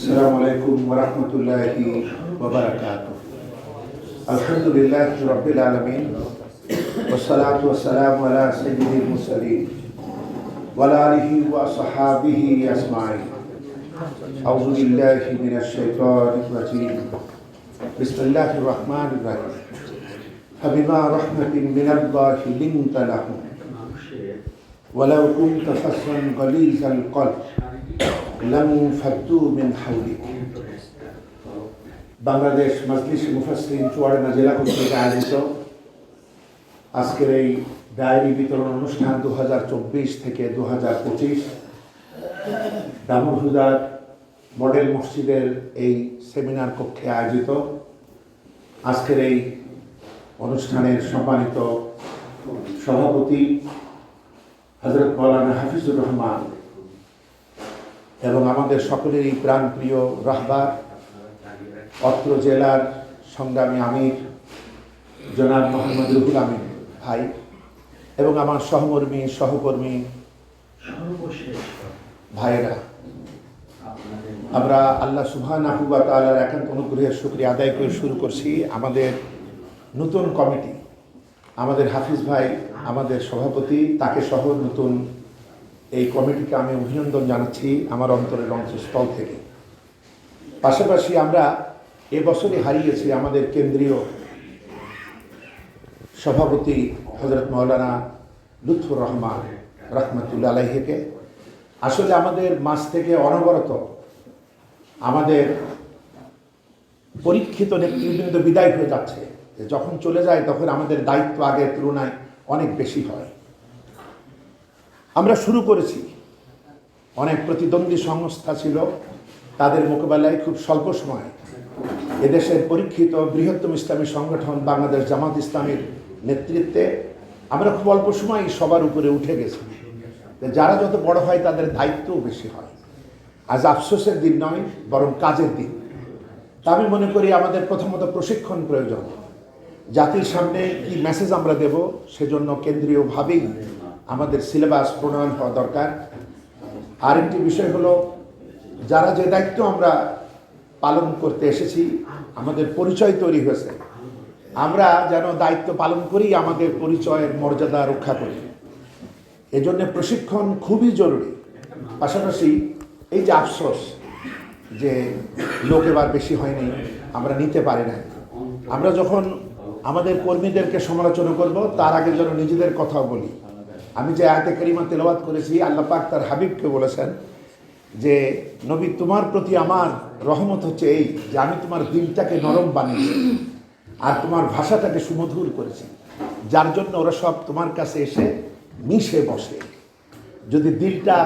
السلام عليكم ورحمة الله وبركاته. الحمد لله رب العالمين والصلاة والسلام على سيد المرسلين وعلى آله وصحابه أجمعين. أعوذ بالله من الشيطان الرجيم. بسم الله الرحمن الرحيم. فبما رحمة من الله لنت لهم. ولو كنت فظا غليظ القلب لانفضوا من حولك বাংলাদেশ মজলিস মুফাসরিন চুয়াডাঙ্গা জেলা কর্তৃক আয়োজিত আজকের এই ডায়েরি বিতরণ অনুষ্ঠান দু থেকে দু হাজার পঁচিশ দামুরহুদার মডেল মসজিদের এই সেমিনার কক্ষে আয়োজিত আজকের এই অনুষ্ঠানের সম্মানিত সভাপতি হজরত মৌলানা হাফিজুর রহমান এবং আমাদের সকলেরই প্রাণপ্রিয় রাহবার, অত্র জেলার সংগ্রামী আমির, জনাব মোহাম্মদ রুহুল আমিন ভাই, এবং আমার সহকর্মী সহকর্মী ভাইয়েরা। আমরা আল্লাহ সুবহান আহুবা তালার একান্ত অনুগ্রহের শুক্রিয়া আদায় করে শুরু করছি আমাদের নতুন কমিটি। আমাদের হাফিজ ভাই, আমাদের সভাপতি, তাকে সহ নতুন এই কমিটিকে আমি অভিনন্দন জানাচ্ছি আমার অন্তরের অন্তঃস্থল থেকে। পাশাপাশি আমরা এবছরই হারিয়েছি আমাদের কেন্দ্রীয় সভাপতি হজরত মৌলানা লুৎফুর রহমান রহমতুল্লা আলাইহেকে। আসলে আমাদের মাস থেকে অনবরত আমাদের পরীক্ষিত নেতৃবৃন্দ বিদায় হয়ে যাচ্ছে। যখন চলে যায় তখন আমাদের দায়িত্ব আগের তুলনায় অনেক বেশি হয়। আমরা শুরু করেছি। অনেক প্রতিদ্বন্দ্বী সংস্থা ছিল, তাদের মোকাবেলায় খুব স্বল্প সময়ে। এদেশের পরীক্ষিত বৃহত্তম ইসলামী সংগঠন বাংলাদেশ জামাত ইসলামের নেতৃত্বে আমরা খুব অল্প সময় সবার উপরে উঠে গেছি। যারা যত বড় হয় তাদের দায়িত্বও বেশি হয়। আজ আফসোসের দিন নয়, বরং কাজের দিন। তা আমি মনে করি আমাদের প্রথমত প্রশিক্ষণ প্রয়োজন। জাতির সামনে কি মেসেজ আমরা দেব সেজন্য কেন্দ্রীয়ভাবেই আমাদের সিলেবাস প্রণয়ন হওয়া দরকার। আরেকটি বিষয় হলো, যারা যে দায়িত্ব আমরা পালন করতে এসেছি, আমাদের পরিচয় তৈরি হয়েছে। আমরা যেন দায়িত্ব পালন করি, আমাদের পরিচয়ের মর্যাদা রক্ষা করি। এজন্য প্রশিক্ষণ খুবই জরুরি। পাশাপাশি এই যে আফসোস যে লোক এবার বেশি হয়নি, আমরা নিতে পারি না আমরা যখন আমাদের কর্মীদেরকে সমালোচনা করব, তার আগে যেন নিজেদের কথাও বলি। আমি যে আয়াতে করিমা তেলাবাদ করেছি, আল্লাহ পাক তার হাবিবকে বলেছেন যে, নবী তোমার প্রতি আমার রহমত হচ্ছে এই যে আমি তোমার দিলটাকে নরম বানিয়েছি আর তোমার ভাষাটাকে সুমধুর করেছি। যার জন্য ওরা সব তোমার কাছে এসে মিশে বসে। যদি দিলটা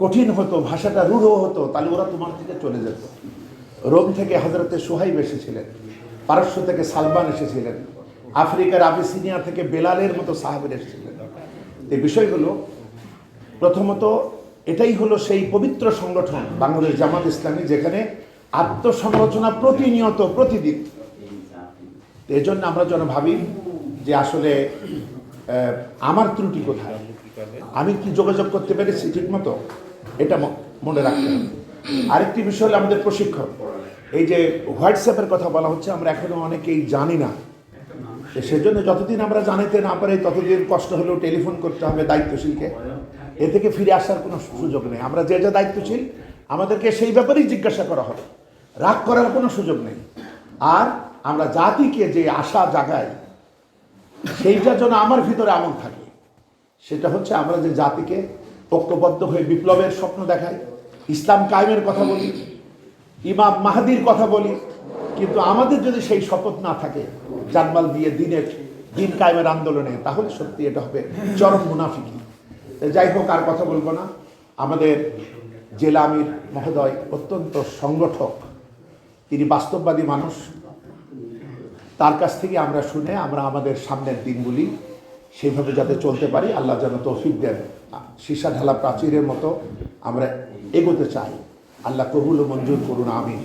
কঠিন হতো, ভাষাটা রূঢ় হতো, তাহলে ওরা তোমার থেকে চলে যেত। রোম থেকে হজরতে সোহাইব এসেছিলেন, পারস্য থেকে সালমান এসেছিলেন। আফ্রিকার আবিসিনিয়া থেকে বেলালের মতো সাহাবের এসেছিলেন। এই বিষয়গুলো প্রথমত এটাই হলো সেই পবিত্র সংগঠন বাংলাদেশ জামাত ইসলামী, যেখানে আত্মসমালোচনা প্রতিনিয়ত প্রতিদিন। এই জন্য আমরা যেন ভাবি যে আসলে আমার ত্রুটি কোথায়? আমি কি যোগাযোগ করতে পেরেছি ঠিকমতো? এটা মনে রাখতে হবে। আরেকটি বিষয় হলো আমাদের প্রশিক্ষণ। এই যে হোয়াটসঅ্যাপের কথা বলা হচ্ছে, আমরা এখনও অনেকেই জানি না সেজন্য যতদিন আমরা জানাতে না পারি, ততদিন কষ্ট হলেও টেলিফোন করতে হবে দায়িত্বশীলকে। এ থেকে ফিরে আসার কোনো সুযোগ নেই। আমরা যে যে দায়িত্বশীল, আমাদেরকে সেই ব্যাপারেই জিজ্ঞাসা করা হবে। রাগ করার কোনো সুযোগ নেই। আর আমরা জাতিকে যে আশা জাগাই, সেইটা যেন আমার ভিতরে আমল থাকে। সেটা হচ্ছে আমরা যে জাতিকে ঐক্যবদ্ধ হয়ে বিপ্লবের স্বপ্ন দেখাই, ইসলাম কায়েমের কথা বলি, ইমাম মাহাদির কথা বলি কিন্তু আমাদের যদি সেই শপথ না থাকে, জানমাল দিয়ে দিনের, দিন কায়েমের আন্দোলনে, তাহলে সত্যি এটা হবে চরম মুনাফিকি। যাই হোক, আর কথা বলব না। আমাদের জেলা আমির মহোদয় অত্যন্ত সংগঠক। তিনি বাস্তববাদী মানুষ। তার কাছ থেকে আমরা শুনে আমরা আমাদের সামনের দিনগুলি সেইভাবে যাতে চলতে পারি, আল্লাহ যেন তৌফিক দেন। সীসা ঢালা প্রাচীরের মতো আমরা এগোতে চাই। আল্লাহ কবুল মঞ্জুর করুন, আমিন।